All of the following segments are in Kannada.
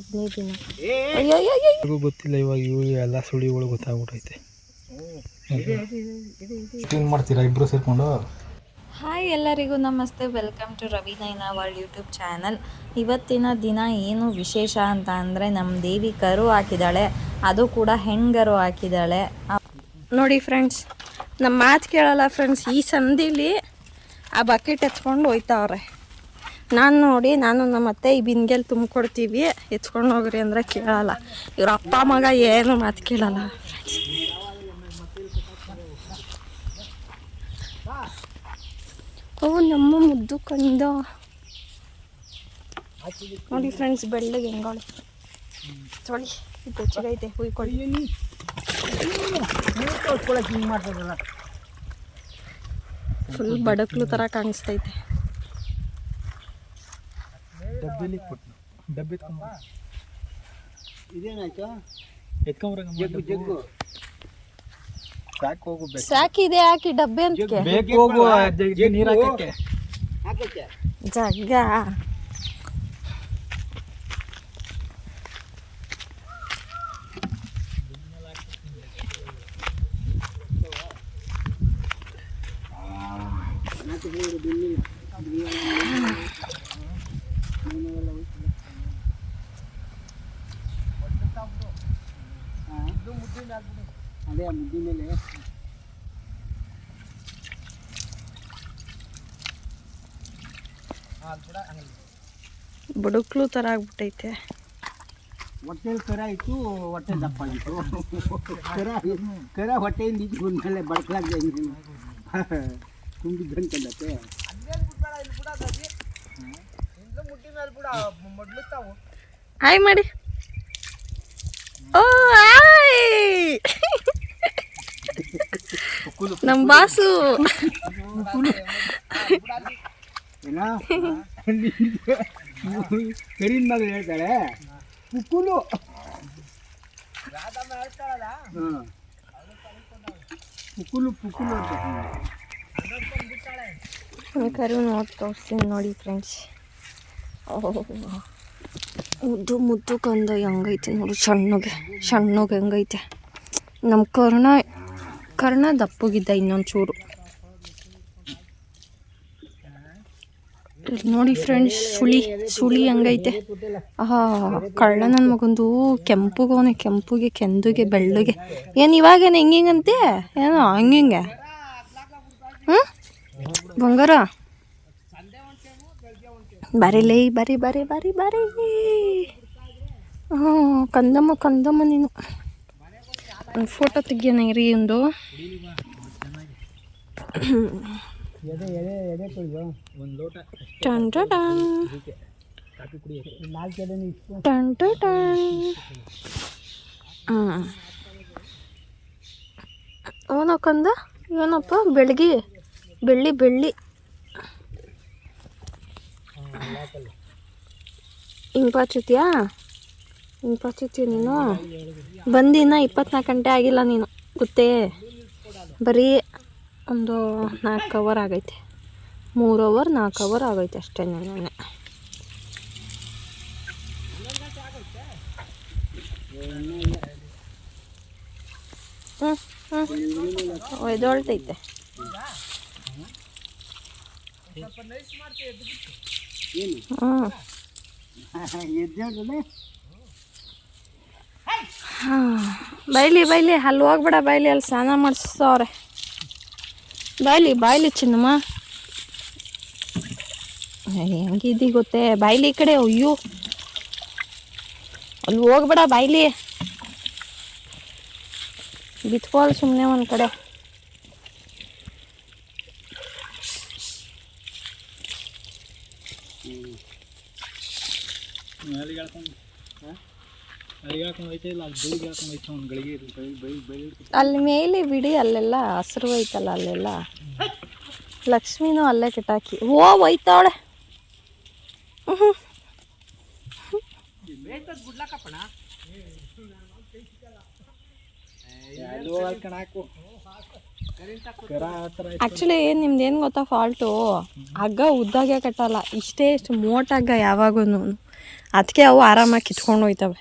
ಹದಿನೈದು ದಿನ. ಅಯ್ಯೋ ಗೊತ್ತಿಲ್ಲ ಇವಾಗ ಇವು ಎಲ್ಲ ಸುಳಿಗಳು ಗೊತ್ತಾಗ್ಬಿಟ್ಟೈತೆ ಏನು ಮಾಡ್ತೀರಾ ಇಬ್ರು ಸೇರಿಕೊಂಡು ಹಾಯ್ ಎಲ್ಲರಿಗೂ ನಮಸ್ತೆ welcome to Ravi Naina world YouTube channel ಇವತ್ತಿನ ದಿನ ಏನು ವಿಶೇಷ ಅಂತ ಅಂದರೆ ನಮ್ಮ ದೇವಿ ಕರು ಹಾಕಿದಾಳೆ ಅದು ಕೂಡ ಹೆಂಗರು ಹಾಕಿದಾಳೆ ನೋಡಿ ಫ್ರೆಂಡ್ಸ್ ನಮ್ಮ ಮಾತು ಕೇಳಲ್ಲ ಫ್ರೆಂಡ್ಸ್ ಈ ಸಂದಿಲಿ ಆ ಬಕೆಟ್ ಹಚ್ಕೊಂಡು ಹೋಯ್ತಾವ್ರೆ ನಾನು ನೋಡಿ ನಾನು ನಮ್ಮ ಅತ್ತೆ ಈ ಬಿಂದಿಗೆಲ್ಲಿ ತುಂಬಿಕೊಡ್ತೀವಿ. ಎತ್ಕೊಂಡು ಹೋಗ್ರಿ ಅಂದರೆ ಕೇಳಲ್ಲ. ಇವ್ರ ಅಪ್ಪ ಮಗ ಏನು ಮಾತು ಕೇಳಲ್ಲ. ಓ ನಮ್ಮ ಮುದ್ದು ಕಂದ. ನೋಡಿ ಫ್ರೆಂಡ್ಸ್ ಬೆಳ್ಳಗೆ ಹೆಂಗಳು. ತೊಳಿ ಇದು ಹೆಚ್ಚಿಗೈತೆ ಹುಯ್ಕೊಳ್ಳಿ. ಫುಲ್ ಬಡಕ್ಲು ಥರ ಕಾಣಿಸ್ತೈತೆ. ಡಬ್ಬಿಲಿ ಕೊಟ್ಟು ಡಬ್ಬಿ ಎತ್ಕೊಂಬ ಇದೇನಾಯ್ತು? ಎತ್ಕೊಂಬರಂಗ ಜಗ್ಗು ಜಗ್ಗು. ಸಾಕು ಹೋಗು ಬೇಕು ಸಾಕಿದೆ ಹಾಕಿ ಡಬ್ಬೆ ಅಂತ ಬೇಕು ಹೋಗು ನೀರು ಹಾಕಕ್ಕೆ. ಹಾಕಕ್ಕೆ. ಜಗ್ಗ. ಅದೇ ಆ ಮುದ್ದೆ ಮೇಲೆ ಬುಡುಕ್ಲು ಥರ ಆಗ್ಬಿಟ್ಟೈತೆ. ಹೊಟ್ಟೆಲಿ ಕರ ಇತ್ತು ಹೊಟ್ಟೆ ದಪ್ಪ ಆಗಿತ್ತು. ಕರ ಕರ ಹೊಟ್ಟೆಯಿಂದ ಇದ್ದು ಬಂದ್ಮೇಲೆ ಬಡ್ಕಲಾಗ್ದೆ ತುಂಬಿದ್ದಂತಲ್ಲತ್ತೆ ಹಾಯ್ ಮಾಡಿ. ಓ ಆಯ್ ನಮ್ಮ ಬಾಸು ಕರಿನ ಮಗ ಹೇಳ್ತಾಳೆ. ಕುಕ್ಕುಲು ಹ್ಮ್. ಕುಕ್ಕುಲು ಪುಕ್ಕುಲು ಅಂತ ಕರು ನೋಡಿ ತೋರಿಸ್ತೀನಿ ನೋಡಿ ಫ್ರೆಂಡ್ಸ್ ಮುದ್ದು ಮುದ್ದು ಕಂದ ಹೆಂಗೈತೆ ನೋಡು, ಸಣ್ಣಗೆ ಸಣ್ಣಗೆ ಹೆಂಗೈತೆ. ನಮ್ಮ ಕರ್ಣ ಕರ್ಣ ದಪ್ಪಗಿದ್ದ ಇನ್ನೊಂದು ಚೂರು ನೋಡಿ ಫ್ರೆಂಡ್ಸ್ ಸುಳಿ ಸುಳಿ ಹೆಂಗೈತೆ. ಆಹಾ ಕಳ್ಳ ನನ್ನ ಮಗಂದು ಕೆಂಪುಗೋನೆ ಕೆಂಪುಗೆ, ಕೆಂದುಗೆ, ಬೆಳ್ಳಗೆ. ಏನು ಇವಾಗೇನು ಹೆಂಗಿಂಗಂತೆ? ಏನೋ ಹಂಗಿಂಗೆ. ಹ್ಞೂ ಬಂಗಾರ? ಬರೀಲೇ ಬರಿ ಬರಿ ಬರಿ ಬರಿ. ಹ್ಞೂ, ಕಂದಮ್ಮ ಕಂದಮ್ಮ ನೀನು. ಒಂದು ಫೋಟೋ ತೆಗಿಯೋಣ ರೀ ಒಂದು ಟನ್ ಕಂದ ಏನಪ್ಪ ಬೆಳಗ್ಗೆ ಬೆಳ್ಳಿ ಬೆಳ್ಳಿ. ಹಿಂಗೆ ಪಾಚುತ್ತೀಯಾ ಹಿಂಗೆ ಪಾಚುತ್ತೀಯ ನೀನು? ಬಂದಿನ ಇಪ್ಪತ್ನಾಲ್ಕು ಗಂಟೆ ಆಗಿಲ್ಲ ನೀನು. ಗೊತ್ತೇ? ಬರೀ ಒಂದು ನಾಲ್ಕು ಅವರ್ ಆಗೈತೆ. ಮೂರು ಅವರ್ ನಾಲ್ಕು ಅವರ್ ಆಗೈತೆ ಅಷ್ಟೇ ನಿನ್ನೆ ಹ್ಞೂ ಹ್ಞೂ ಎದೊಳ್ತೈತೆ ಬೈಲಿ ಬೈಲಿ ಅಲ್ಲಿ ಹೋಗ್ಬೇಡ ಬೈಲಿ ಅಲ್ಲಿ ಸ್ನಾನ ಮಾಡಿಸ್ತವ್ರೆ. ಬಾಯ್ಲಿ ಬಾಯ್ಲಿ ಚಿನ್ನಮ್ಮ. ಹೆಂಗಿದ್ದಿ ಗೊತ್ತೇ? ಬಾಯ್ಲಿ ಈ ಕಡೆ ಅಯ್ಯೋ. ಅಲ್ಲಿ ಹೋಗ್ಬೇಡ ಬಾಯ್ಲಿ ಬಿತ್ಕೋಲ್ ಸುಮ್ಮನೆ ಒಂದು ಕಡೆ. ಇಲ್ಲ? ಅಲ್ಲಿ ಗಳಿಗೆ ಅಲ್ಲಿ ಮೇಲೆ ಬಿಡಿ, ಅಲ್ಲೆಲ್ಲ ಹಸಿರು ಹೋಯ್ತಲ್ಲ, ಅಲ್ಲೆಲ್ಲ. ಲಕ್ಷ್ಮಿನೂ ಅಲ್ಲೇ ಕಿಟಾಕಿ. ಓ ಒಯ್ತಾವಳೆ ಅಲ್ಲಿ ಹೋಗ್ಕೊಂಡು ಹಾಕು ಕರ ಆ ಥರ ಆ್ಯಕ್ಚುಲಿ ನಿಮ್ದು ಏನು ಗೊತ್ತಾ ಫಾಲ್ಟು ಹಗ್ಗ ಉದ್ದಾಗೆ ಕಟ್ಟಲ್ಲ. ಇಷ್ಟೇ ಇಷ್ಟು ಮೋಟ ಹಗ್ಗ ಯಾವಾಗೂ ಅದಕ್ಕೆ ಅವು ಆರಾಮಾಗಿ ಕಿತ್ಕೊಂಡು ಹೋಯ್ತವೆ.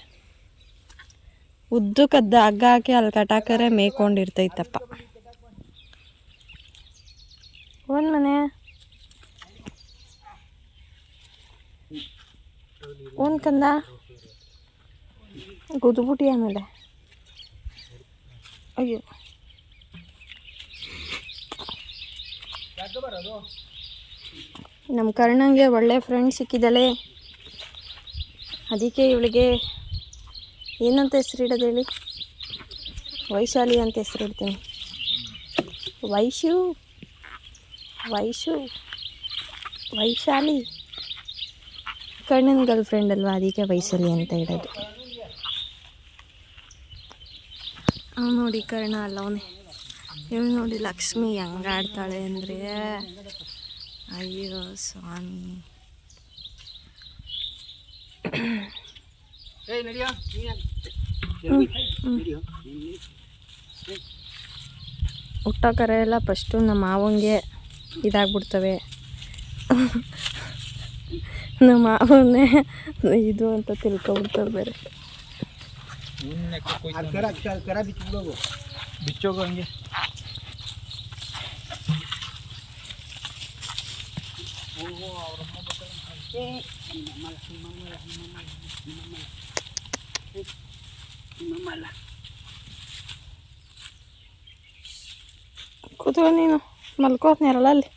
ಉದ್ದಕ್ಕದ್ದ ಹಗ್ಗ ಹಾಕಿ ಅಲ್ಲಿ ಕಟಾಕರೆ ಮೇಯ್ಕೊಂಡಿರ್ತೈತಪ್ಪ. ಒಂದು ಮನೆ. ಒಂದು ಕಂದ. ಗುದ್ಬಿಟ್ಟಿ ಆಮೇಲೆ. ಅಯ್ಯೋ. ನಮ್ಮ ಕರ್ಣಂಗೆ ಒಳ್ಳೆ ಫ್ರೆಂಡ್ ಸಿಕ್ಕಿದ್ದಾಳೆ ಅದಕ್ಕೆ ಇವಳಿಗೆ ಏನಂತ ಹೆಸರಿಡೋದು ಹೇಳಿ? ವೈಶಾಲಿ ಅಂತ ಹೆಸರಿಡ್ತೀನಿ ವೈಶು? ವೈಶು? ವೈಶಾಲಿ? ಕಣ್ಣನ ಗರ್ಲ್ ಫ್ರೆಂಡ್ ಅಲ್ವಾ? ಅದಕ್ಕೆ ವೈಶಾಲಿ ಅಂತ ಇಡೋದು. ನೋಡಿ ಕರ್ಣ ಅಲ್ಲ ಅವನೇ. ಇವಳು ನೋಡಿ ಲಕ್ಷ್ಮಿ ಹೆಂಗಾಡ್ತಾಳೆ ಅಂದ್ರೆ. ಅಯ್ಯೋ ಸ್ವಾಮಿ. ಹುಟ್ಟೋ ಕರೆ ಎಲ್ಲ ಫಸ್ಟು ನಮ್ಮ ಮಾವಂಗೆ ಇದಾಗ್ಬಿಡ್ತವೆ. ನಮ್ಮ ಮಾವನ್ನೇ ಇದು ಅಂತ ತಿಳ್ಕೊಬಿಡ್ತಾರೆ ಬೇರೆ. ಅದು ಕರ ಕ- ಕರ ಬಿಚ್ಚಿಬಿಡೋದು ಬಿಚ್ಚೋಗು ಹಂಗೆ ಕೂತ್ಕೊ ನೀನು ಮಲ್ಕೋ ನೆರಳಲ್ಲಿ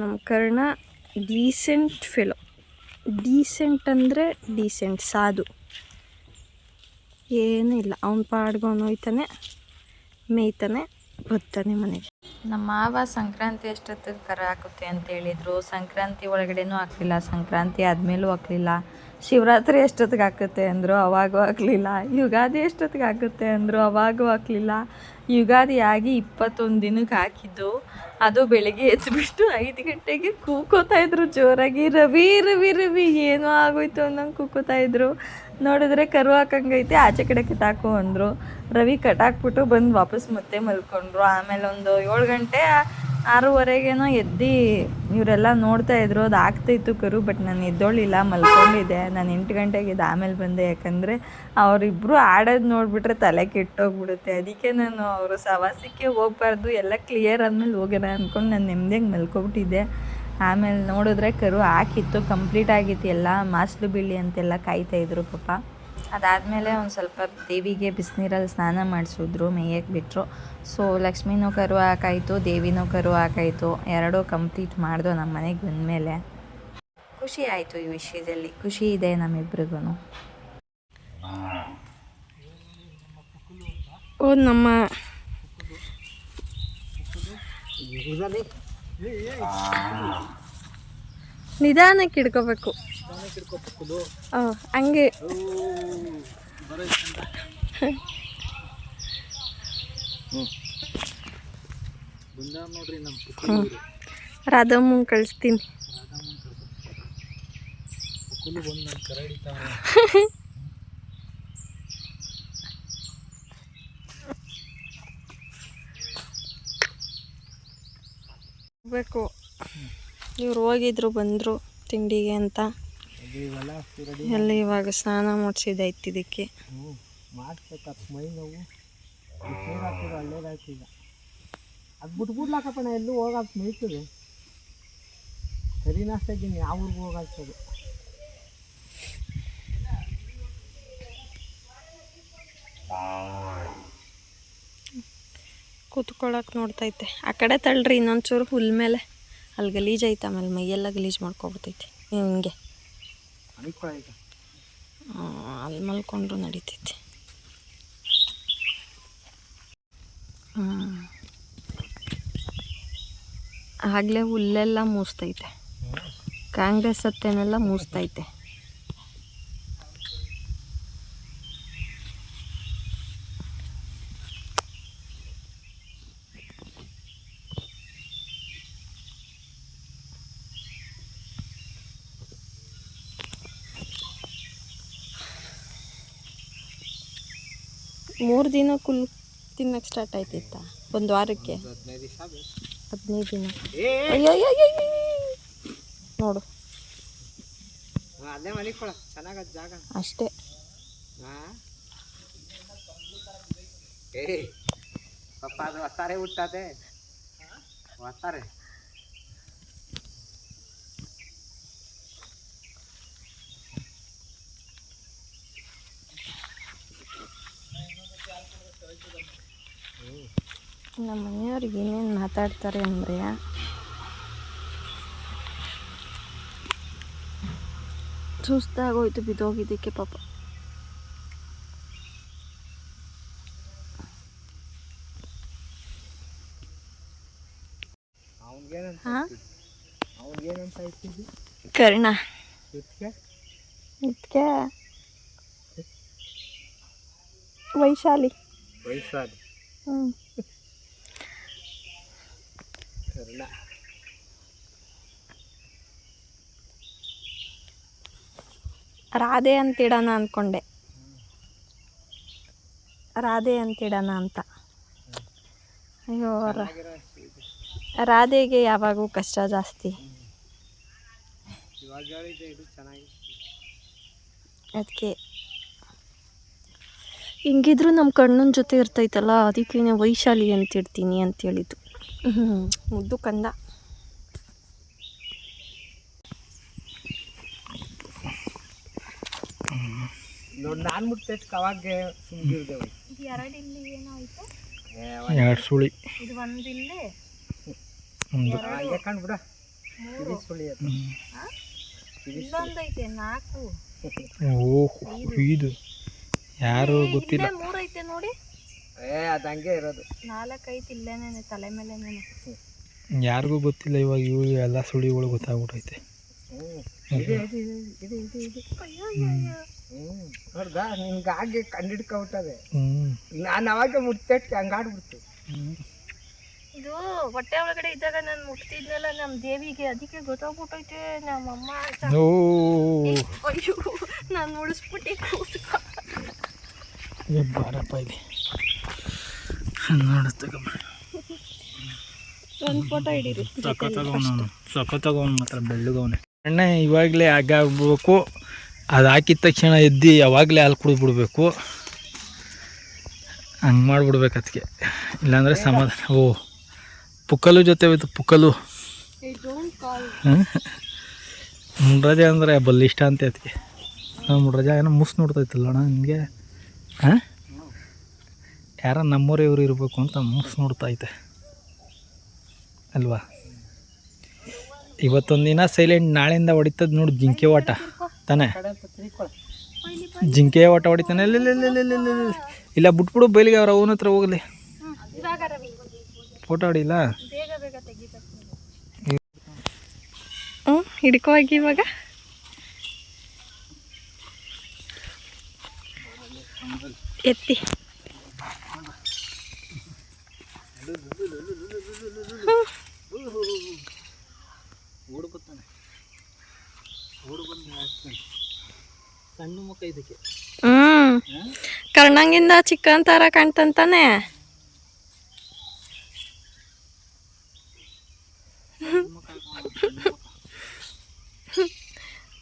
ನಮ್ಮ ಕರ್ಣ ಡೀಸೆಂಟ್ ಫೆಲೋ ಡೀಸೆಂಟ್ ಅಂದರೆ ಡೀಸೆಂಟ್ ಸಾಧು. ಏನೂ ಇಲ್ಲ, ಅವ್ನ ಪಾಡ್ಗೊಂಡು ಹೋಯ್ತಾನೆ, ಮೇಯ್ತಾನೆ, ಬರ್ತಾನೆ ಮನೆಗೆ. ನಮ್ಮ ಮಾವ ಸಂಕ್ರಾಂತಿ ಎಷ್ಟೊತ್ತಿಗೆ ಕರ ಹಾಕುತ್ತೆ ಅಂತ ಹೇಳಿದ್ರು. ಸಂಕ್ರಾಂತಿ ಒಳಗಡೆನೂ ಹಾಕಲಿಲ್ಲ, ಸಂಕ್ರಾಂತಿ ಆದಮೇಲೂ ಹಾಕಲಿಲ್ಲ. ಶಿವರಾತ್ರಿ ಎಷ್ಟೊತ್ತಿಗೆ ಹಾಕುತ್ತೆ ಅಂದರು, ಅವಾಗೂ ಹಾಕಲಿಲ್ಲ. ಯುಗಾದಿ ಎಷ್ಟೊತ್ತಿಗೆ ಹಾಕುತ್ತೆ ಅಂದರು, ಅವಾಗೂ ಹಾಕಲಿಲ್ಲ. ಯುಗಾದಿ ಆಗಿ ಇಪ್ಪತ್ತೊಂದು ದಿನಕ್ಕೆ ಹಾಕಿದ್ದು. ಅದು ಬೆಳಿಗ್ಗೆ ಎದ್ದುಬಿಟ್ಟು ಐದು ಗಂಟೆಗೆ ಕೂಕೋತಾ ಇದ್ರು ಜೋರಾಗಿ. ರವಿ ರವಿ ರವಿ, ಏನೋ ಆಗೋಯ್ತು ಅನ್ನಂಗೆ ಕೂಕೋತಾ ಇದ್ರು. ನೋಡಿದ್ರೆ ಕರು ಹಾಕಂಗೈತೆ, ಆಚೆ ಕಡೆ ಕಟಾಕು ಅಂದರು. ರವಿ ಕಟಾಕ್ಬಿಟ್ಟು ಬಂದು ವಾಪಸ್ ಮತ್ತೆ ಮಲ್ಕೊಂಡ್ರು. ಆಮೇಲೆ ಒಂದು ಏಳು ಗಂಟೆ ಆರೂವರೆಗೇನೋ ಎದ್ದು ಇವರೆಲ್ಲ ನೋಡ್ತಾ ಇದ್ರು, ಅದು ಆಗ್ತಾಯಿತ್ತು ಕರು, ಬಟ್ ನಾನು ಎದ್ದೋಳಿಲ್ಲ, ಮಲ್ಕೊಂಡಿದ್ದೆ. ನಾನು ಎಂಟು ಗಂಟೆಗೆ ಇದು ಆಮೇಲೆ ಬಂದೆ, ಯಾಕಂದರೆ ಅವರಿಬ್ಬರು ಆಡೋದು ನೋಡಿಬಿಟ್ರೆ ತಲೆ ಕೆಟ್ಟೋಗ್ಬಿಡುತ್ತೆ. ಅದಕ್ಕೆ ನಾನು ಅವರು ಸವಾಸಕ್ಕೆ ಹೋಗ್ಬಾರ್ದು, ಎಲ್ಲ ಕ್ಲಿಯರ್ ಆದಮೇಲೆ ಹೋಗೋಣ ಅಂದ್ಕೊಂಡು ನಾನು ನೆಮ್ಮದಿಯಾಗಿ ಮಲ್ಕೊಬಿಟ್ಟಿದ್ದೆ. ಆಮೇಲೆ ನೋಡಿದ್ರೆ ಕರು ಹಾಕಿತ್ತು ಕಂಪ್ಲೀಟ್ ಆಗಿತ್ತು, ಎಲ್ಲ ಮಾಸ್ಲು ಬೀಳಿ ಅಂತೆಲ್ಲ ಕಾಯ್ತಾ ಇದ್ರು ಪಾಪ. ಅದಾದಮೇಲೆ ಒಂದು ಸ್ವಲ್ಪ ದೇವಿಗೆ ಬಿಸಿನೀರಲ್ಲಿ ಸ್ನಾನ ಮಾಡಿಸಿದ್ರು ಮೇಯಕ್ಕೆ ಬಿಟ್ಟರು ಸೊ ಲಕ್ಷ್ಮಿನೂ ಕರು ಹಾಕಾಯಿತು ದೇವಿನೂ ಕರು ಹಾಕಾಯಿತು. ಎರಡೂ ಕಂಪ್ಲೀಟ್ ಮಾಡಿದೋ ನಮ್ಮ ಮನೆಗೆ ಬಂದಮೇಲೆ. ಖುಷಿ ಆಯಿತು ಈ ವಿಷಯದಲ್ಲಿ. ಖುಷಿ ಇದೆ ನಮ್ಮಿಬ್ರಿಗೂ ಓ ನಮ್ಮ ನಿಧಾನಕ್ಕೆ ಹಿಡ್ಕೋಬೇಕು. ಹಂಗೆ. ಹ್ಞೂ ರಾಧಮ್ಮ ಕಳಿಸ್ತೀನಿ. ಬೇಕು ಇವ್ರು ಹೋಗಿದ್ರು ಬಂದರು ತಿಂಡಿಗೆ ಅಂತ. ಎಲ್ಲ ಇವಾಗ ಸ್ನಾನ ಮಾಡಿಸಿದೈತಿ ಇದಕ್ಕೆ? ಹ್ಞೂ ಮಾಡಿಸ್ಬೇಕಪ್ಪ ಮೈ ನೋವು ನೀರು ಹಾಕಿದ್ರೆ ಒಳ್ಳೇದಾಯ್ತು ಈಗ ಅದು ಬಿಟ್ಬಿಡ್ಲಾಕಪ್ಪಣ ಎಲ್ಲೂ ಹೋಗಾಕ್ ಮೈತದೆ ಸರಿ ನಾಷ್ಟಾಗಿನಿ ಯಾವ ಊರಿಗೂ ಹೋಗಾಕ್ತದೆ ಕೂತ್ಕೊಳಕ್ಕೆ ನೋಡ್ತೈತೆ. ಆ ಕಡೆ ತಳ್ಳ್ರಿ ಇನ್ನೊಂಚೂರು ಹುಲ್ ಮೇಲೆ. ಅಲ್ಲಿ ಗಲೀಜ್ ಐತೆ ಆಮೇಲೆ ಮೈಯೆಲ್ಲ ಗಲೀಜು ಮಾಡ್ಕೊಬಿಡ್ತೈತಿ. ಹಿಂಗೆ. ಅನ್ಕೊಳ ಈಗ ಅಲ್ಲಿ ಮಲ್ಕೊಂಡ್ರು ನಡೀತೈತಿ. ಆಗಲೇ ಹುಲ್ಲೆಲ್ಲ ಮೂಸ್ತೈತೆ. ಕಾಂಗ್ರೆಸ್ ಹತ್ತೇನೆಲ್ಲ ಮೂಸ್ತೈತೆ. ಮೂರು ದಿನ ತಿನ್ನಕ್ಕೆ ಸ್ಟಾರ್ಟ್ ಆಯ್ತಿತ್ತ ಒಂದು ವಾರಕ್ಕೆ ಹದಿನೈದು ದಿನ ಅಯ್ಯೋ. ನೋಡು ಅಷ್ಟೇ ಪಾಪ ಅದು ಒತ್ತಾರೆ ಹುಟ್ಟದೆ ಒತ್ತಾರೆ ನಮ್ಮ ಮನೆಯವ್ರಿಗೆ ಏನೇನು ಮಾತಾಡ್ತಾರೆ ಅಂದರೆ ಸುಸ್ತಾಗೋಯ್ತು ಬಿದ್ದೋಗಿದ್ದಕ್ಕೆ ಪಾಪ. ಕರ್ಣ. ಇದಕ್ಕೆ ವೈಶಾಲಿ. ವೈಶಾಲಿ. ಹ್ಞೂ ಕರ್ಣ ರಾಧೆ ಅಂತಿಡೋಣ ಅಂದ್ಕೊಂಡೆ ರಾಧೆ ಅಂತಿಡೋಣ ಅಂತ. ಅಯ್ಯೋ ರಾಧೆಗೆ ಯಾವಾಗೂ ಕಷ್ಟ ಜಾಸ್ತಿ. ಅದಕ್ಕೆ ಹಿಂಗಿದ್ರು ನಮ್ಮ ಕಣ್ಣನ ಜೊತೆ ಇರ್ತೈತಲ್ಲ ಅದಕ್ಕೇನೆ ವೈಶಾಲಿ ಅಂತಿಡ್ತೀನಿ ಅಂತೇಳಿದ್ದು ಮುದ್ದು ಕಂದ ನೋಡಿ ನಾನು ಮುಟ್ಟೆಟ್ಕೆ ಅವಾಗ ಸುಮ್ಗಿರ್ದೆ ಎರಡಿಲ್ಲಿ ಏನಾಯ್ತು ಎರಡು ಸುಳಿ ಇದು ಒಂದಿಲ್ಲೇ ಒಂದು ಯಾಕಂಡ್ ಬಿಡ ಮೂರು ಸುಳಿ ಅದು ಇಲ್ಲೊಂದೈತೆ ನಾಲ್ಕು ಓಹ್ ಇದು ಯಾರು ಗೊತ್ತಿಲ್ಲ ಮೂರು ಮೂರೈತೆ ನೋಡಿ ಏ ಅದು ಹಂಗೆ ಇರೋದು. ನಾಲ್ಕೈತೆ ಇಲ್ಲೇನೆ ತಲೆ ಮೇಲೆ ಯಾರಿಗೂ ಗೊತ್ತಿಲ್ಲ ಇವಾಗ ಇವು ಎಲ್ಲ ಸುಳಿಗಳು ಗೊತ್ತಾಗ್ಬಿಟ್ಟೈತೆ ಹ್ಞೂ ಇದೆ ಇದೆ ಇದೆ ಇದೆ ಇದೆ ಹ್ಞೂ ನೋಡ್ದ ನಿನ್ಗೆ ಹಾಗೆ ಕಂಡಿಡ್ಕೊಬಿಟ್ಟದೆ ನಾನು ಅವಾಗ ಮುಟ್ತೆಟ್ಕೆ ಹಂಗಾಡ್ಬಿಡ್ತು ಇದು ಹೊಟ್ಟೆ ಒಳಗಡೆ ಇದ್ದಾಗ ನಾನು ಮುಟ್ತಿದ್ನಲ್ಲ ನಮ್ಮ ದೇವಿಗೆ ಅದಕ್ಕೆ ಗೊತ್ತಾಗ್ಬಿಟ್ಟೈತೆ ನಮ್ಮಮ್ಮ ಅಂತ. ಓ. ಅಯ್ಯೋ ನಾನು ಉಳಿಸ್ಬಿಟ್ಟಿ ಕೂತ್ಕೊ. ಬಾರಪ್ಪ ತಗೊಂಬ ಒಂದು ಫೋಟೋ ಹಿಡೀರಿ. ಸಖತ್ತಾಗವನು ಸಖತ್ತಾಗವನು ಮಾತ್ರ ಬೆಳ್ಳಗವನೆ. ಅಣ್ಣ ಇವಾಗಲೇ ಆಗ್ಬೇಕು. ಅದು ಹಾಕಿದ ತಕ್ಷಣ ಎದ್ದು ಯಾವಾಗಲೇ ಹಾಲು ಕುಡಿದ್ಬಿಡ್ಬೇಕು. ಹಂಗೆ ಮಾಡ್ಬಿಡ್ಬೇಕು ಅದಕ್ಕೆ ಇಲ್ಲಾಂದರೆ ಸಮಾಧಾನ. ಓ ಪುಕ್ಕಲು ಜೊತೆ ಹೋಯ್ತು ಪುಕ್ಕಲು. ಮುಂಡ್ರಜ ಅಂದರೆ ಬಲ್ಲಿಷ್ಟ ಅಂತ ಅದಕ್ಕೆ ಮುಡ್ರಜ ಏನೋ ಮುಸ್ ನೋಡ್ತೈತಲ್ಲ ಅಣ್ಣ ನಿಮಗೆ ಹಾಂ? ಯಾರ ನಮ್ಮೂರೇ ಇವರು ಇರಬೇಕು ಅಂತ ಮುಸ್ ನೋಡ್ತಾ ಐತೆ ಅಲ್ವಾ? ಇವತ್ತೊಂದು ದಿನ ಸೈಲೆಂಟ್ ನಾಳೆಯಿಂದ ಹೊಡಿತದ ನೋಡಿ ಜಿಂಕೆ ಓಟ ತಾನೆ? ಜಿಂಕೆ ಓಟ ಹೊಡಿತಾನೆ. ಇಲ್ಲ, ಬಿಟ್ಬಿಡು ಬೈಲಿಗೆ ಅವ್ರ ಅವನ ಹತ್ರ ಹೋಗಲಿ. ಫೋಟೋ ಹೊಡಿಲ್ಲ? ಹ್ಞೂ ಹಿಡ್ಕೋಗಿ ಇವಾಗ? ಎತ್ತಿ. ಓಡು ಬರ್ತಾನೆ ಓಡು ಬಂದು ಹಾಕ್ತಾನೆ ಸಣ್ಣ ಮುಖ ಇದಕ್ಕೆ. ಹ್ಮ್. ಕರ್ಣಂಗಿಂದ ಚಿಕ್ಕನ್ ಥರ ಕಾಣ್ತಂತಾನೆ.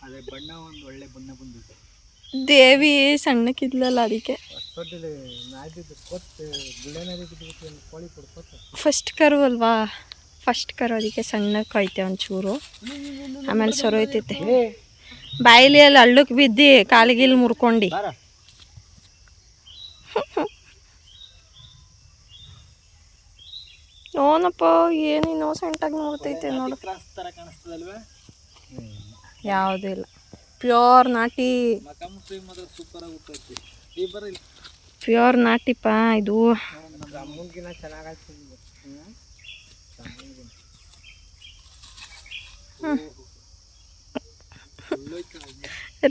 ಅದೇ ಬಣ್ಣ ಒಂದು ಒಳ್ಳೆ ಬಣ್ಣ ಬಂದಿದೆ. ದೇವಿ ಸಣ್ಣಕ್ಕಿದ್ಲಲ್ಲ ಅದಕ್ಕೆ. ಕೋಳಿ ಕೊಡ್ಕೊತ ಫಸ್ಟ್ ಕರು ಅಲ್ವಾ? ಫಸ್ಟ್ ಕರು ಅದಕ್ಕೆ ಸಣ್ಣಕ್ಕೈತೆ ಒಂಚೂರು. ಆಮೇಲೆ ಸೊರೋಯ್ತೈತೆ ಬಾಯಿಲಿ ಅಲ್ಲಿ ಹಳ್ಳಕ್ಕೆ ಬಿದ್ದು ಕಾಲಿಗಿಲ್ ಮುರ್ಕೊಂಡು. ನೋನಪ್ಪ ಏನು ಇನ್ನೋಸೆಂಟಾಗಿ ನೋಡ್ತೈತೆ ನೋಡಿ. ಯಾವುದೂ ಇಲ್ಲ. ಪ್ಯೂರ್ ನಾಟಿ. ಸೂಪರ್ ಪ್ಯೂರ್ ನಾಟಿಪ್ಪ ಇದು.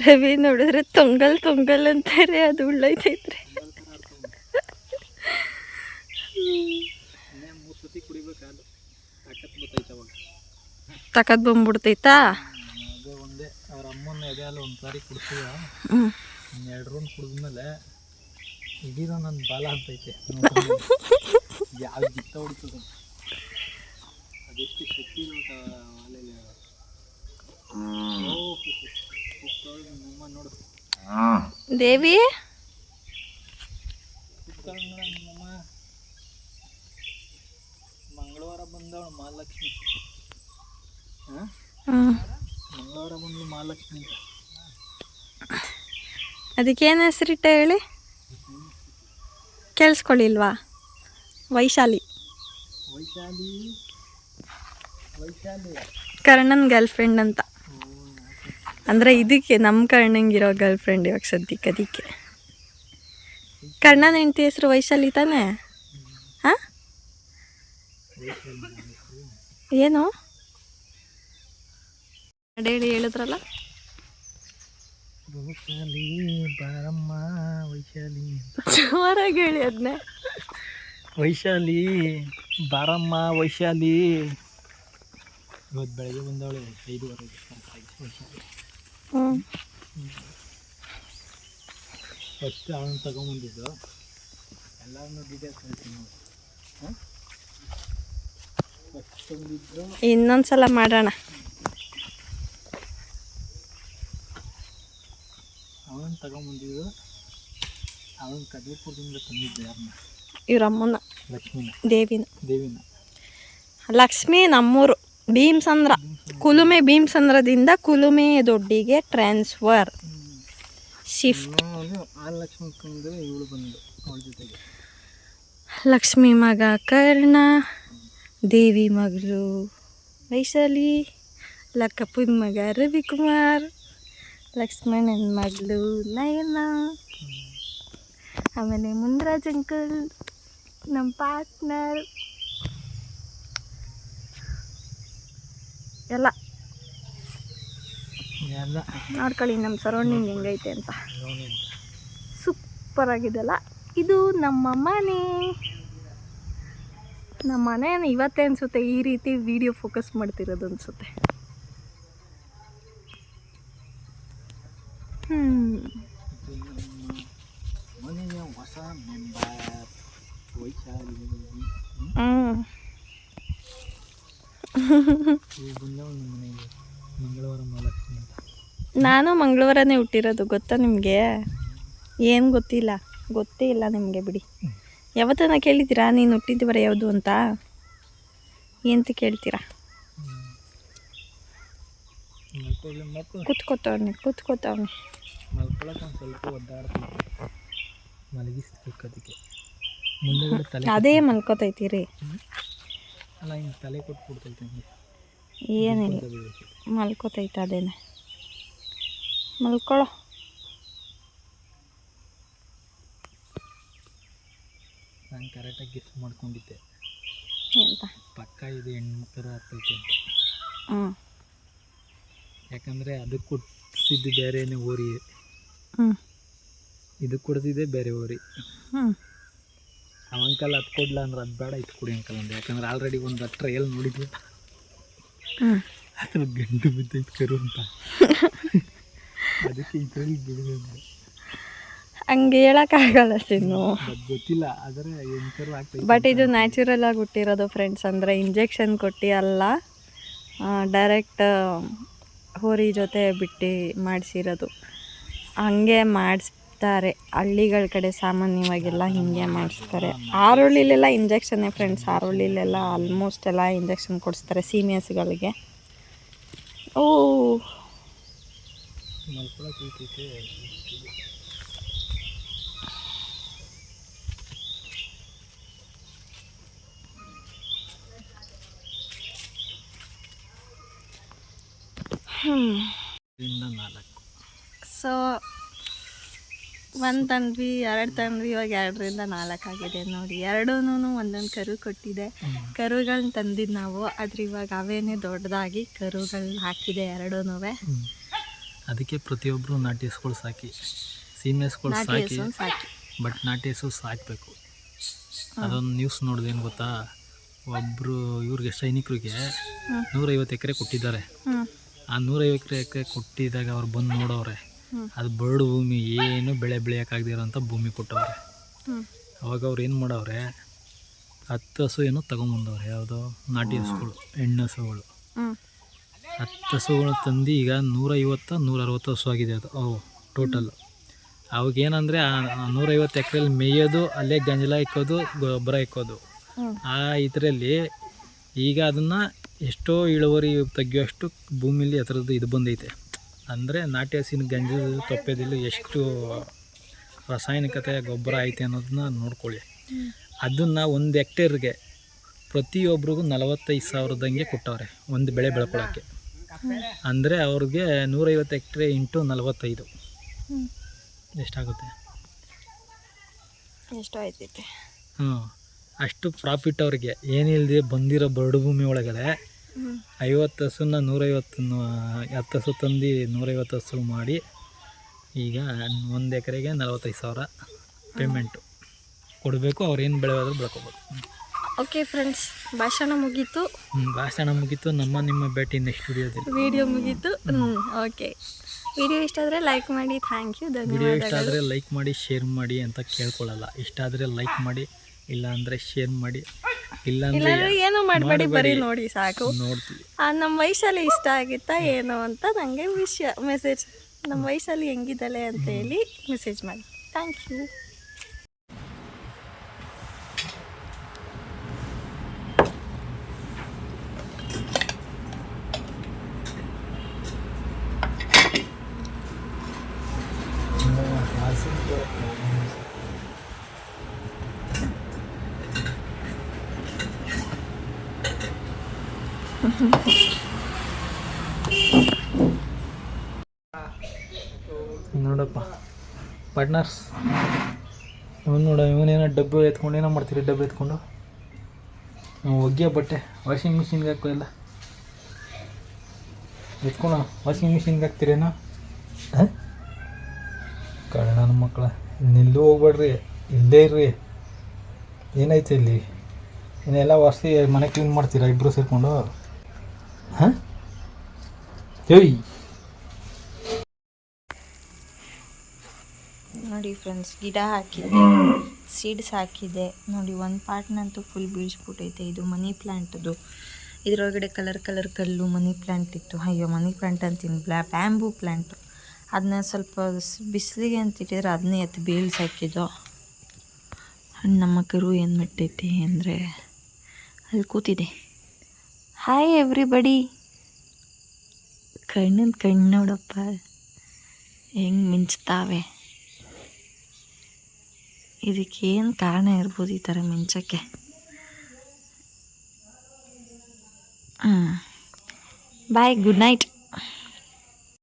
ರವಿ ನೋಡಿದ್ರೆ ತೊಂಗಲ್ ತೊಂಗಲ್ ಅಂತಾರೆ ಅದು ಉಳ್ಳೈತೈತ್ರಿ ತಕದ್ ಬಂದ್ಬಿಡ್ತೈತಾ? ಒಂದೇ ಅವ್ರ ಅಮ್ಮನ ಎದೆ ಹಾಲು ಒಂದ್ಸಾರಿ ಕುಡ್ತೀವ. ಎರಡು ರೌಂಡ್ ಕುಡಿದ್ಮೇಲೆ ಇಡೀರೋ ನನ್ನ ಬಾಲ ಅಂತೈತೆ ಯಾವ ಗಿತ್ತ ಹೊಡಿತದ? ಅದೆಷ್ಟು ಶಕ್ತಿ ನೋಟ ಹಾಲಲ್ಲಿ ನಮ್ಮ ನೋಡು. ದೇವಿ? ನಮ್ಮ ಮಂಗಳವಾರ ಬಂದವಳು ಮಹಾಲಕ್ಷ್ಮಿ. ಹಾ? ಹ್ಮ್ ಮಂಗಳವಾರ ಬಂದು ಮಹಾಲಕ್ಷ್ಮಿ ಅಂತ. ಅದಕ್ಕೇನು ಹೆಸರಿಟ್ಟೆ ಹೇಳಿ? ಕೇಳಿಸ್ಕೊಳ್ಳಿಲ್ವಾ ವೈಶಾಲಿ. ಕರ್ಣನ್ ಗರ್ಲ್ ಫ್ರೆಂಡ್ ಅಂತ. ಅಂದರೆ ಇದಕ್ಕೆ ನಮ್ಮ ಕರ್ಣಂಗಿರೋ ಗರ್ಲ್ ಫ್ರೆಂಡ್ ಇವಾಗ ಸದ್ಯಕ್ಕೆ ಅದಕ್ಕೆ. ಕರ್ಣನ ಹೆಂಡತಿ ಹೆಸರು ವೈಶಾಲಿ ತಾನೇ? ಹಾಂ? ಏನು? ಹೇಳಿ ಹೇಳಿದ್ರಲ್ಲ? ವೈಶಾಲಿ ಬಾರಮ್ಮ ವೈಶಾಲಿ ಜೋರಾಗಿ ಹೇಳಿ ವೈಶಾಲಿ ಬಾರಮ್ಮ ವೈಶಾಲಿ ಇವತ್ತು ಬೆಳಗ್ಗೆ ಬಂದವಳೆ ಐದುವರೆಗೆ ವೈಶಾಲಿ ಫಸ್ಟ್ ಅವನು ತಗೊಂಬಂದಿದ್ದು ಎಲ್ಲರನ್ನೂ ಡೀಟೇಲ್ಸ್ ಹೇಳ್ತೀನಿ ನೋಡಿ ಇನ್ನೊಂದ್ಸಲ ಮಾಡೋಣ. ಅವನು ತಗೊಂಬಂದಿದ್ದು ಅವನ ಕಡ್ಲಿಪುರದಿಂದ ತಂದಿದ್ದೆ ಯಾರನ್ನ? ಇವ್ರ ಅಮ್ಮನ ಲಕ್ಷ್ಮಿನ. ದೇವಿನ. ದೇವಿನ. ಲಕ್ಷ್ಮಿ ನಮ್ಮೂರು. ಭೀಮಸಂದ್ರ. ಕುಲುಮೆ ಭೀಮಸಂದ್ರದಿಂದ ಕುಲುಮೆ ದೊಡ್ಡಿಗೆ ಟ್ರಾನ್ಸ್ಫರ್ ಶಿಫ್ಟ್ ಆ ಲಕ್ಷ್ಮಿ ಇವಳು ಬಂದು ಅವಳ ಜೊತೆಗೆ. ಲಕ್ಷ್ಮಿ ಮಗ ಕರ್ಣ ದೇವಿ ಮಗಳು ವೈಶಾಲಿ ಲಕ್ಕಪ್ಪನ ಮಗ ರವಿಕುಮಾರ್. ಲಕ್ಷ್ಮಣನ ಮಗಳು ನಯನ ಆಮೇಲೆ ಮುಂದ್ರಾಜ್ ಅಂಕಲ್ ನಮ್ಮ ಪಾರ್ಟ್ನರ್ ಎಲ್ಲ ಎಲ್ಲ ನೋಡ್ಕೊಳ್ಳಿ ನಮ್ಮ ಸರೌಂಡಿಂಗ್ ಹೆಂಗೈತೆ ಅಂತ. ಸೂಪರ್ ಆಗಿದೆಲ್ಲ. ಇದು ನಮ್ಮ ಮನೆ. ನಮ್ಮ ಮನೆ ಇವತ್ತೇ ಅನಿಸುತ್ತೆ ಈ ರೀತಿ ವಿಡಿಯೋ ಫೋಕಸ್ ಮಾಡ್ತಿರೋದು ಅನಿಸುತ್ತೆ ಹ್ಞೂ ಮನೆಯ ಹೊಸ ಮೆಂಬರ್ ವೈಶಾಲಿ ಹ್ಞೂ ಇವು ಬಂದವಳು ನಮ್ಮ ಮನೆಗೆ ಮಂಗಳವಾರ ಮಹಾಲಕ್ಷ್ಮಿ ಅಂತ ನಾನು ಮಂಗಳವಾರನೇ ಹುಟ್ಟಿರೋದು ಗೊತ್ತಾ ನಿಮಗೆ? ಏನು ಗೊತ್ತಿಲ್ಲ. ಗೊತ್ತೇ ಇಲ್ಲ ನಿಮಗೆ ಬಿಡಿ. ಯಾವತ್ತನ ಕೇಳಿದ್ದೀರಾ? ನೀನು ಹುಟ್ಟಿದ್ದು ಬರ ಯಾವುದು ಅಂತ? ಏನಂತ ಕೇಳ್ತೀರಾ? ಕೂತ್ಕೋತವ್ನಿ ಕೂತ್ಕೋತವ್ನಿ ಅದೇ ಮಲ್ಕೋತೈತೀರಿ. ಏನಿಲ್ಲ. ಮಲ್ಕೋತೈತೆ ಅದೇನೆ. ಮಲ್ಕೊಳ್ಳೋ ನಾನು ಕರೆಕ್ಟಾಗಿ ಗಿಫ್ಟ್ ಮಾಡ್ಕೊಂಡಿದ್ದೆ. ಎಂತ? ಪಕ್ಕ ಇದು ಹೆಣ್ಣು ಥರ ಆಗ್ತೈತೆ ಅಂತ. ಹ್ಞೂ ಯಾಕಂದರೆ ಅದಕ್ಕೆ ಕೊಡ್ತಿದ್ದು ಬೇರೆನೇ ಓರಿ. ಹ್ಞೂ ಇದು ಕೊಡ್ತಿದ್ದೆ ಬೇರೆ ಓರಿ. ಹ್ಞೂ ಅವ ಅಂಕಲ್ ಅದು ಕೊಡ್ಲ ಅಂದ್ರೆ ಅದು ಬೇಡ ಇದು ಕೊಡಿ ಅಂಕಲ್ ಅಂದ್ರೆ ಯಾಕಂದ್ರೆ ಆಲ್ರೆಡಿ ಒಂದು ಹತ್ರ ಎಲ್ಲಿ ನೋಡಿದ್ವಿ ಹ್ಞೂ ಅದ್ರ ಗಂಟು ಬಿದ್ದೈತೆ ಕರು ಅಂತ. ಅದಕ್ಕೆ ಇದರಲ್ಲಿ ಹಂಗೆ ಹೇಳೋಕ್ಕಾಗಲ್ಲ ಸಿನ್ನು. ಅದು ಗೊತ್ತಿಲ್ಲ ಆದರೆ ಬಟ್ ಇದು ನ್ಯಾಚುರಲ್ ಆಗಿ ಹುಟ್ಟಿರೋದು ಫ್ರೆಂಡ್ಸ್ ಅಂದರೆ ಇಂಜೆಕ್ಷನ್ ಕೊಟ್ಟು ಅಲ್ಲ ಡೈರೆಕ್ಟ್ ಹೋರಿ ಜೊತೆ ಬಿಟ್ಟು ಮಾಡಿಸಿರೋದು. ಹಂಗೆ ಮಾಡಿಸ್ತಾರೆ ಹಳ್ಳಿಗಳ ಕಡೆ ಸಾಮಾನ್ಯವಾಗೆಲ್ಲ ಹಿಂಗೆ ಮಾಡಿಸ್ತಾರೆ. ಆರುಳ್ಳಿಲೆಲ್ಲ ಇಂಜೆಕ್ಷನ್ನೇ ಫ್ರೆಂಡ್ಸ್ ಆರುಳ್ಳಿಲೆಲ್ಲ ಆಲ್ಮೋಸ್ಟ್ ಎಲ್ಲ ಇಂಜೆಕ್ಷನ್ ಕೊಡಿಸ್ತಾರೆ ಸೀನಿಯರ್ಸ್ಗಳಿಗೆ ಓ ಮಲ್ಕೊಳಕ್ಕೆ ಸೊ ಒಂದು ತಂದ್ವಿ, ಎರಡು ತಂದ್ವಿ, ಇವಾಗ ಎರಡರಿಂದ ನಾಲ್ಕು ಆಗಿದೆ ನೋಡಿ. ಎರಡೂನು ಒಂದೊಂದು ಕರು ಕೊಟ್ಟಿದೆ. ಕರುಗಳನ್ನ ತಂದಿದ್ದು ನಾವು, ಆದ್ರೆ ಇವಾಗ ಅವೇನೇ ದೊಡ್ಡದಾಗಿ ಕರುಗಳನ್ನ ಹಾಕಿದೆ ಎರಡೂ ಅದಕ್ಕೆ ಪ್ರತಿಯೊಬ್ಬರು ನಾಟಿ ಹಸುಗಳು ಸಾಕಿ ಸೀಮೆ ಹಸುಗಳು ಸಾಕಿ ಬಟ್ ನಾಟಿ ಹಸು ಸಾಕಬೇಕು. ಅದೊಂದು ನ್ಯೂಸ್ ನೋಡ್ದೇನು ಗೊತ್ತಾ? ಒಬ್ಬರು ಇವ್ರಿಗೆ ಸೈನಿಕರಿಗೆ ನೂರೈವತ್ತು ಎಕರೆ ಕೊಟ್ಟಿದ್ದಾರೆ. ಆ ನೂರೈವತ್ತು ಎಕರೆ ಕೊಟ್ಟಿದ್ದಾಗ ಅವ್ರು ಬಂದು ನೋಡೋರೆ ಅದು ಬರ್ಡ್ ಭೂಮಿ ಏನು ಬೆಳೆ ಬೆಳೆಯೋಕ್ಕಾಗದಿರೋಂಥ ಭೂಮಿ ಕೊಟ್ಟವ್ರೆ. ಅವಾಗ ಅವ್ರು ಏನು ಮಾಡವ್ರೆ? ಹತ್ತು ಹಸು ಏನೋ ತಗೊಂಬಂದವ್ರೆ ಯಾವುದೋ ನಾಟಿ ಹಸುಗಳು ಹೆಣ್ಣು ಹಸುಗಳು. ಹತ್ತು ಹಸುಗಳು ತಂದು ಈಗ ನೂರೈವತ್ತು ನೂರ ಅರವತ್ತು ಹಸು ಆಗಿದೆ ಅದು. ಅವು ಟೋಟಲ್ ಅವಾಗೇನಂದರೆ ನೂರೈವತ್ತು ಎಕರೆಲಿ ಮೇಯೋದು ಅಲ್ಲೇ ಗಂಜಲ ಇಕ್ಕೋದು ಗೊಬ್ಬರ ಇಕ್ಕೋದು. ಆ ಇದರಲ್ಲಿ ಈಗ ಅದನ್ನು ಎಷ್ಟೋ ಇಳುವರಿ ತೆಗಿಯೋಷ್ಟು ಭೂಮಿಲಿ ಅದರದ್ದು ಇದು ಬಂದೈತೆ. ಅಂದರೆ ನಾಟಿ ಹಸಿನ ಗಂಜದ ತೊಪ್ಪೆದಲ್ಲಿ ಎಷ್ಟು ರಾಸಾಯನಿಕತೆ ಗೊಬ್ಬರ ಐತೆ ಅನ್ನೋದನ್ನ ನೋಡ್ಕೊಳ್ಳಿ. ಅದನ್ನು ಒಂದು ಹೆಕ್ಟೇರ್ಗೆ ಪ್ರತಿಯೊಬ್ಬರಿಗೂ ನಲವತ್ತೈದು ಸಾವಿರದಂಗೆ ಕೊಟ್ಟವ್ರೆ ಒಂದು ಬೆಳೆ ಬೆಳ್ಕೊಳಕ್ಕೆ. ಅಂದರೆ ಅವ್ರಿಗೆ ನೂರೈವತ್ತು ಎಕ್ಟ್ರೆ ಇಂಟು ನಲವತ್ತೈದು. ಎಷ್ಟಾಗುತ್ತೆ ಎಷ್ಟು ಆಯ್ತೈತೆ. ಹ್ಞೂ ಅಷ್ಟು ಪ್ರಾಫಿಟ್ ಅವ್ರಿಗೆ. ಏನಿಲ್ಲದೆ ಬಂದಿರೋ ಬರಡು ಭೂಮಿ ಒಳಗಡೆ ಐವತ್ತು ಹಸುನ ನೂರೈವತ್ತು ಹತ್ತು ಹಸು ತಂದು ನೂರೈವತ್ತು ಹಸು ಮಾಡಿ ಈಗ ಒಂದು ಎಕರೆಗೆ ನಲವತ್ತೈದು ಸಾವಿರ ಪೇಮೆಂಟು ಕೊಡಬೇಕು ಅವ್ರು ಏನು ಬೆಳೆಯೋದ್ರು ಬೆಳ್ಕೊಬೋದು. ಓಕೆ ಫ್ರೆಂಡ್ಸ್ ಭಾಷಣ ಮುಗೀತು. ಭಾಷಣ ಮುಗೀತು. ನಮ್ಮ ನಿಮ್ಮ ಭೇಟಿ ನೆಕ್ಸ್ಟ್ ವಿಡಿಯೋದಲ್ಲಿ ವಿಡಿಯೋ ಮುಗೀತು. ಹ್ಞೂ ಓಕೆ ವಿಡಿಯೋ ಇಷ್ಟ ಆದರೆ ಲೈಕ್ ಮಾಡಿ ಥ್ಯಾಂಕ್ ಯು ವಿಡಿಯೋ ಇಷ್ಟ ಆದರೆ ಲೈಕ್ ಮಾಡಿ ಶೇರ್ ಮಾಡಿ ಅಂತ ಕೇಳ್ಕೊಳ್ಳಲ್ಲ. ಇಷ್ಟ ಆದರೆ ಲೈಕ್ ಮಾಡಿ ಇಲ್ಲ ಅಂದರೆ ಶೇರ್ ಮಾಡಿ. ಇಲ್ಲ ಇಲ್ಲಾಂದ್ರೆ ಏನು ಮಾಡಬೇಡಿ ಬರೀ ನೋಡಿ ಸಾಕು. ನೋಡ್ತೀವಿ. ನಮ್ಮ ವಯಸ್ಸಲ್ಲಿ ಇಷ್ಟ ಆಗಿತ್ತಾ ಏನು ಅಂತ ನನಗೆ ವಿಷಯ ಮೆಸೇಜ್ ನಮ್ಮ ವಯಸ್ಸಲ್ಲಿ ಹೆಂಗಿದ್ದಾಳೆ ಅಂತ ಹೇಳಿ ಮೆಸೇಜ್ ಮಾಡಿ. ಥ್ಯಾಂಕ್ ಯು ನೋಡಪ್ಪ. ಪಾರ್ಟ್ನರ್ಸ್ ಇವನು ನೋಡ ಇವನೇನೋ ಡಬ್ಬು ಎತ್ಕೊಂಡು, ಏನೋ ಮಾಡ್ತೀರಿ ಡಬ್ಬು ಎತ್ಕೊಂಡು? ಒಗ್ಗಿಯ ಬಟ್ಟೆ ವಾಷಿಂಗ್ ಮಿಷಿನ್ಗೆ ಹಾಕೋ ಎಲ್ಲ. ಎತ್ಕೊಂಡು ವಾಷಿಂಗ್ ಮಿಷಿನ್ಗೆ ಹಾಕ್ತೀರೇನೋ? ಹಾಂ? ಕಳ್ಳ ನನ್ನ ಮಕ್ಕಳ ಇನ್ನೆಲ್ಲೂ ಹೋಗ್ಬೇಡ್ರಿ ಇಲ್ಲೇ ಇರ್ರಿ. ಏನೈತೆ ಇಲ್ಲಿ? ಇನ್ನೆಲ್ಲ ವಾಸಿ ಮನೆ ಕ್ಲೀನ್ ಮಾಡ್ತೀರಾ ಇಬ್ಬರು ಸೇರಿಕೊಂಡು? ಹಾಂ? ಹೇಳಿ. ನೋಡಿ ಫ್ರೆಂಡ್ಸ್ ಗಿಡ ಹಾಕಿದೆ ಸೀಡ್ಸ್ ಹಾಕಿದೆ ನೋಡಿ ಒಂದು ಪಾರ್ಟ್ನಂತೂ ಫುಲ್ ಬೀಳ್ಸ್ಬಿಟ್ಟೈತೆ. ಇದು ಮನಿ ಪ್ಲ್ಯಾಂಟದು ಇದರೊಳಗಡೆ ಕಲರ್ ಕಲರ್ ಕಲ್ಲು ಮನಿ ಪ್ಲ್ಯಾಂಟ್ ಇತ್ತು. ಅಯ್ಯೋ, ಮನಿ ಪ್ಲ್ಯಾಂಟ್ ಅಂತೀನಿ. ಬ್ಲಾ ಬ್ಯಾಂಬೂ ಪ್ಲ್ಯಾಂಟು ಅದನ್ನ ಸ್ವಲ್ಪ ಬಿಸಿಲಿಗೆ ಅಂತ ಇಟ್ಟಿದ್ರೆ ಅದನ್ನೇ ಎತ್ತು ಬೀಳ್ಸಾಕಿದ್ದು ಹಣ್ಣು ನಮ್ಮ ಕರು ಏನು ಮಟ್ಟೈತಿ ಅಂದರೆ ಅಲ್ಲಿ ಕೂತಿದೆ. ಹಾಯ್ ಎವ್ರಿಬಡಿ ಕಣ್ಣಿನ ಕಣ್ಣು ನೋಡಪ್ಪ. ಹೆಂಗೆ ಮಿಂಚ್ತಾವೆ. ಇದಕ್ಕೆ ಏನು ಕಾರಣ ಇರ್ಬೋದು ಈ ಥರ ಮಿಂಚಕ್ಕೆ. Bye good night